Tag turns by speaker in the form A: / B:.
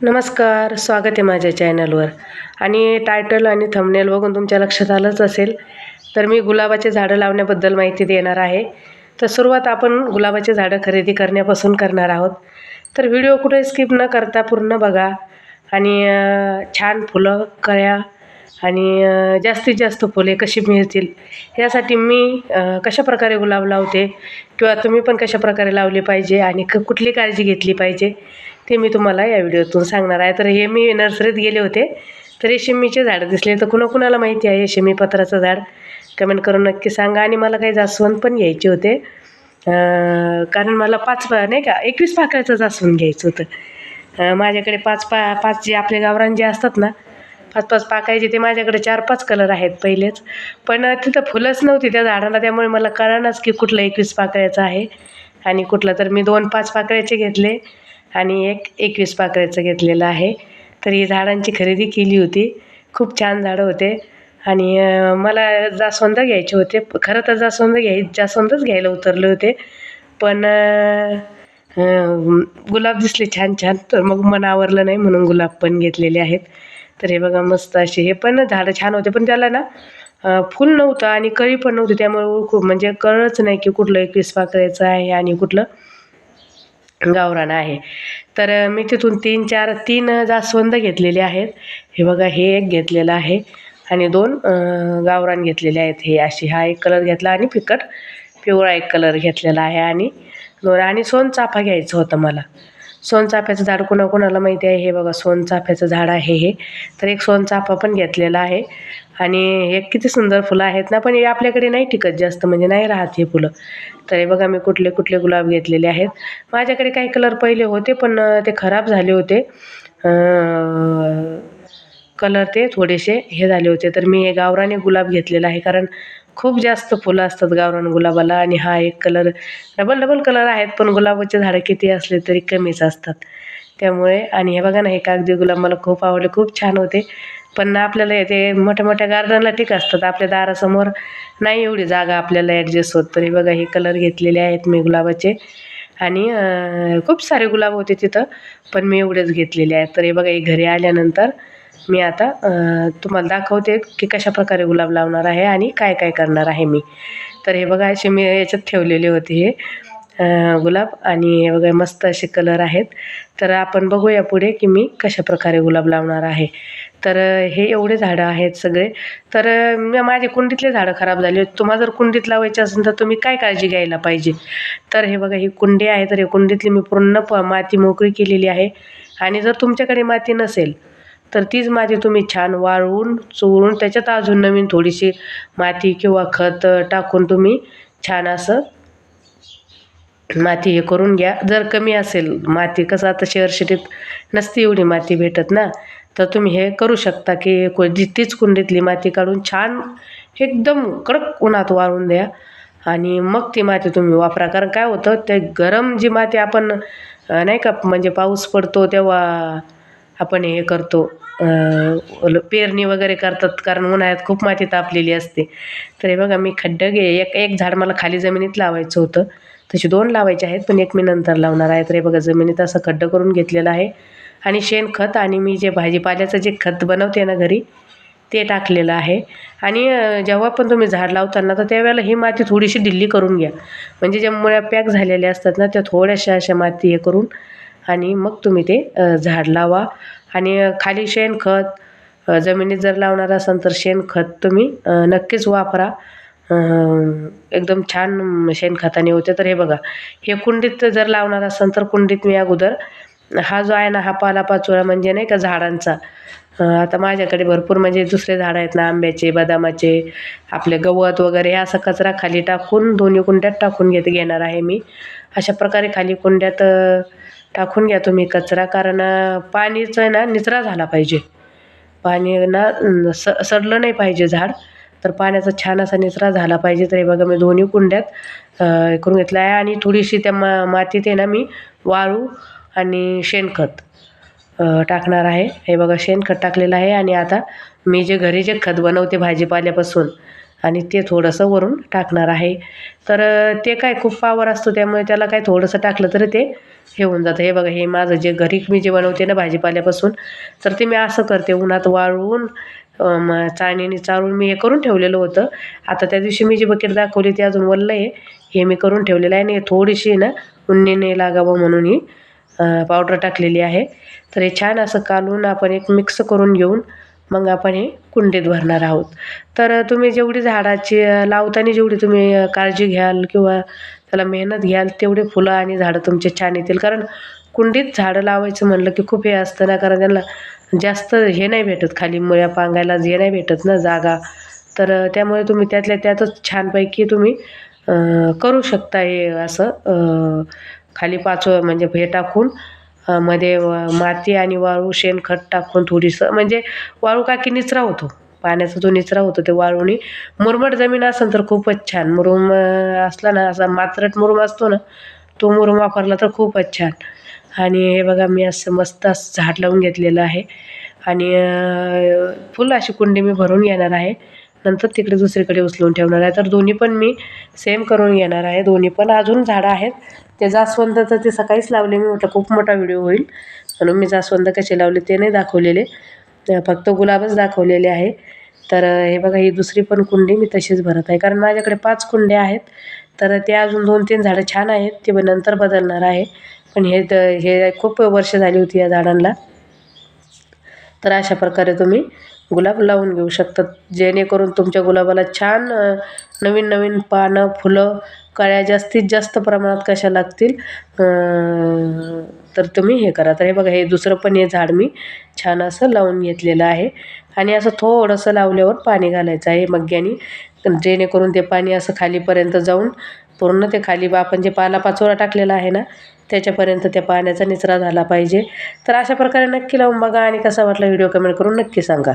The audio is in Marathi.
A: नमस्कार स्वागत आहे माझ्या चॅनलवर. आणि टायटल आणि थंबनेल बघून तुमच्या लक्षात आलंच असेल तर मी गुलाबाचे झाडं लावण्याबद्दल माहिती देणार आहे. तर सुरुवात आपण गुलाबाचे झाडं खरेदी करण्यापासून करणार आहोत. तर व्हिडिओ कुठे स्किप न करता पूर्ण बघा. आणि छान फुलं कळ्या आणि जास्तीत जास्त फुले कशी मिळतील यासाठी मी कशाप्रकारे गुलाब लावते किंवा तुम्ही पण कशाप्रकारे लावले पाहिजे आणि क कुठली काळजी घेतली पाहिजे ते मी तुम्हाला या व्हिडिओतून सांगणार आहे. तर हे मी नर्सरीत गेले होते तर हे झाडं दिसले. तर कुणाकुणाला माहिती आहे शिमी पत्राचं झाड? कमेंट करून नक्की सांगा आणि मला काही जास्वंद पण घ्यायचे होते. कारण मला पाच नाही का एकवीस पाकळ्याचं जास्वंद घ्यायचं होतं. माझ्याकडे पाच पा पाच जे आपले गावरान जे असतात ना पाच पाच पाकायचे ते माझ्याकडे चार पाच कलर आहेत पहिलेच. पण तिथं फुलंच नव्हती त्या झाडाला त्यामुळे मला कळणाच की कुठलं एकवीस पाकळ्याचं आहे. आणि कुठलं तर मी दोन पाच पाकळ्याचे घेतले आणि एक एकवीस पाकळ्याचं घेतलेलं आहे. तर ही झाडांची खरेदी केली होती. खूप छान झाडं होते. आणि मला जास्वंद घ्यायचे होते. खरं तर जास्वंद घ्याय जास्वंदच घ्यायला उतरले होते. पण गुलाब दिसले छान छान तर मग मन आवरलं नाही म्हणून गुलाब पण घेतलेले आहेत. तर हे बघा मस्त असे हे पण झाडं छान होते. पण त्याला ना फुल नव्हतं आणि कळी पण नव्हती. त्यामुळे ओळखू म्हणजे कळच नाही की कुठलं एकवीस पाकळ्याचं आहे आणि कुठलं गावरान आहे. तर मी तिथून तीन चार तीन जास्वंद घेतलेले आहेत. हे बघा हे एक घेतलेलं आहे आणि दोन गावरान घेतलेले आहेत. हे अशी हा एक कलर घेतला आणि फिकट पिवळा एक कलर घेतलेला आहे आणि दोन आणि सोनचाफा घ्यायचं होतं मला. सोनचाफ्याचं झाड कोणाकोणाला माहिती आहे? हे बघा सोनचाफ्याचं झाड आहे हे. तर एक सोनचाफा पण घेतलेला आहे. आणि हे किती सुंदर फुलं आहेत ना पण हे आपल्याकडे नाही टिकत जास्त म्हणजे नाही राहत हे फुलं. तर हे बघा मी कुठले कुठले गुलाब घेतलेले आहेत. माझ्याकडे काही कलर पहिले होते पण ते खराब झाले होते. कलर ते थोडेसे हे झाले होते. तर मी हे गावराने गुलाब घेतलेला आहे कारण खूप जास्त फुलं असतात गावरान गुलाबाला आणि हा एक कलर डबल डबल कलर आहेत पण गुलाबाचे झाडं किती असले तरी कमीच असतात. त्यामुळे आणि हे बघा ना हे कागदी गुलाब मला खूप आवडले खूप छान होते. पण आपल्याला हे ते मोठ्या मोठ्या गार्डनला ठीक असतात आपल्या दारासमोर नाही एवढी जागा आपल्याला ॲडजस्ट होत तरी बघा हे कलर घेतलेले आहेत मी गुलाबाचे. आणि खूप सारे गुलाब होते तिथं पण मी एवढेच घेतलेले आहेत. तर हे बघा हे घरी आल्यानंतर मी आता तुम्हाला दाखवते की कशा प्रकारे गुलाब लावणार आहे आणि काय काय करणार आहे मी. तर हे बघा असे मी याच्यात ठेवलेले होते हे गुलाब आणि हे बघा मस्त असे कलर आहेत. तर आपण बघूया पुढे की मी कशा प्रकारे गुलाब लावणार आहे. तर हे एवढे झाडं आहेत सगळे. तर माझे कुंडीतले झाडं खराब झाले तुम्हाला जर कुंडीत लावायचे असेल तर तुम्ही काय काळजी घ्यायला पाहिजे? तर हे बघा ही कुंडी आहे. तर हे कुंडीतली मी पूर्ण प माती मोकळी केलेली आहे. आणि जर तुमच्याकडे माती नसेल तर तीच माती तुम्ही छान वाळवून चोळून त्याच्यात अजून नवीन थोडीशी माती किंवा खत टाकून तुम्ही छान असं माती हे करून घ्या. जर कमी असेल माती कसं आता शहर शेतीत नसते एवढी माती भेटत ना तर तुम्ही हे करू शकता की को जी तीच कुंडीतली माती काढून छान एकदम कडक उन्हात वाळून द्या आणि मग ती माती तुम्ही वापरा. कारण काय होतं ते गरम जी माती आपण नाही का म्हणजे पाऊस पडतो तेव्हा आपण हे करतो. ल- पेरणी वगैरे करतात कारण उन्हाळ्यात खूप माती तापलेली असते. तर हे बघा मी खड्डं घे एक एक झाड मला खाली जमिनीत लावायचं होतं. तसे दोन लावायचे आहेत पण एक मी नंतर लावणार आहे. तर हे बघा जमिनीत असं खड्डं करून घेतलेलं आहे. आणि शेणखत आणि मी जे भाजीपाल्याचं जे खत बनवते ना घरी ते टाकलेलं आहे. आणि जेव्हा पण तुम्ही झाड लावताना तर त्यावेळेला ही माती थोडीशी ढिल्ली करून घ्या. म्हणजे ज्या मुळ्या पॅक झालेल्या असतात ना त्या थोड्याशा अशा माती हे करून आणि मग तुम्ही ते झाड लावा. आणि खाली शेणखत जमिनीत जर लावणार असाल तर शेणखत तुम्ही नक्कीच वापरा. एकदम छान शेणखताने होते तर हे बघा हे कुंडीत जर लावणार असाल तर कुंडीत मी अगोदर हा जो आहे ना हा पालापाचोळा म्हणजे नाही का झाडांचा. आता माझ्याकडे भरपूर म्हणजे दुसरे झाडं आहेत ना आंब्याचे बदामाचे आपले गवत वगैरे हे असा कचरा खाली टाकून दोन्ही कुंड्यात टाकून घेत घेणार आहे मी. अशा प्रकारे खाली कुंड्यात टाकून घ्या तुम्ही कचरा कारण पाणीचं आहे ना निचरा झाला पाहिजे. पाणी ना स सडलं नाही पाहिजे झाड. तर पाण्याचा छान असा निचरा झाला पाहिजे. तर हे बघा मी दोन्ही कुंड्यात करून घेतलं आहे. आणि थोडीशी त्या मा मातीत आहे ना मी वाळू आणि शेणखत टाकणार आहे. हे बघा शेणखत टाकलेलं आहे. आणि आता मी जे घरी जे खत बनवते भाजीपाल्यापासून आणि ते थोडंसं वरून टाकणार आहे. तर ते काय खूप पावर असतो त्यामुळे त्याला काय थोडंसं टाकलं तरी ते हे होऊन जातं. हे बघा हे माझं जे घरी मी जे बनवते ना भाजीपाल्यापासून तर ते मी असं करते. उन्हात वाळवून म चाळणीने चाळून मी हे करून ठेवलेलं होतं. आता त्या दिवशी मी जी बकेट दाखवली ती अजून वल्लं आहे. हे मी करून ठेवलेलं आहे आणि हे थोडीशी ना उन्नीने लागावं म्हणून ही पावडर टाकलेली आहे. तर हे छान असं कालून आपण एक मिक्स करून घेऊन मग आपण हे कुंडीत भरणार आहोत. तर तुम्ही जेवढी झाडाची लावताना जेवढी तुम्ही काळजी घ्याल किंवा त्याला मेहनत घ्याल तेवढे फुलं आणि झाडं तुमचे छान येतील. कारण कुंडीत झाडं लावायचं म्हणलं की खूप हे असतं ना कारण त्यांना जास्त हे नाही भेटत खाली मुळ्या पांगायला हे नाही भेटत ना जागा. तर त्यामुळे तुम्ही त्यातल्या त्यातच छानपैकी तुम्ही करू शकता हे असं खाली पाचवं म्हणजे हे टाकून मध्ये माती आणि वाळू शेणखत टाकून थोडीसं म्हणजे वाळू का की निचरा होतो. पाण्याचा जो निचरा होतो ते वाळूनी मुरमट जमीन असेल तर खूपच छान. मुरुम असला ना असा मात्रट मुरुम असतो ना तो मुरुम वापरला तर खूपच छान. आणि हे बघा मी असं मस्त असं झाड लावून घेतलेलं आहे. आणि फुल अशी कुंडी मी भरून घेणार आहे. नंतर तिकडे दुसरीकडे उचलून ठेवणार आहे. तर दोन्ही पण मी सेम करून घेणार आहे. दोन्ही पण अजून झाडं आहेत. ते जास्वंद तर ते सकाळीच लावले मी. म्हटलं खूप मोठा व्हिडिओ होईल. म्हणून मी जास्वंद कसे लावले ते नाही दाखवलेले. फक्त गुलाबच दाखवलेले आहे. तर हे बघा ही दुसरी पण कुंडी मी तशीच भरत आहे. कारण माझ्याकडे पाच कुंड्या आहेत. तर ते अजून दोन तीन झाडं छान आहेत. ते मी नंतर बदलणार आहे. पण हे द- हे खूप वर्ष झाली होती या झाडांना. तर अशा प्रकारे तुम्ही गुलाब लावून घेऊ शकतात जेणेकरून तुमच्या गुलाबाला छान नवीन नवीन पानं फुलं कळ्या जास्तीत जास्त प्रमाणात कशा लागतील तर तुम्ही हे करा. तर हे बघा हे दुसरं पण हे झाड मी छान असं लावून घेतलेलं आहे. आणि असं थोडंसं लावल्यावर पाणी घालायचं आहे. मग्ग्यानी जेणेकरून ते पाणी असं खालीपर्यंत जाऊन पूर्ण ते खाली बा आपण जे पालापाचोरा टाकलेला आहे ना त्याच्यापर्यंत त्या पाण्याचा निचरा झाला पाहिजे. तर अशा प्रकारे नक्की लावून बघा आणि कसा वाटला व्हिडिओ कमेंट करून नक्की सांगा.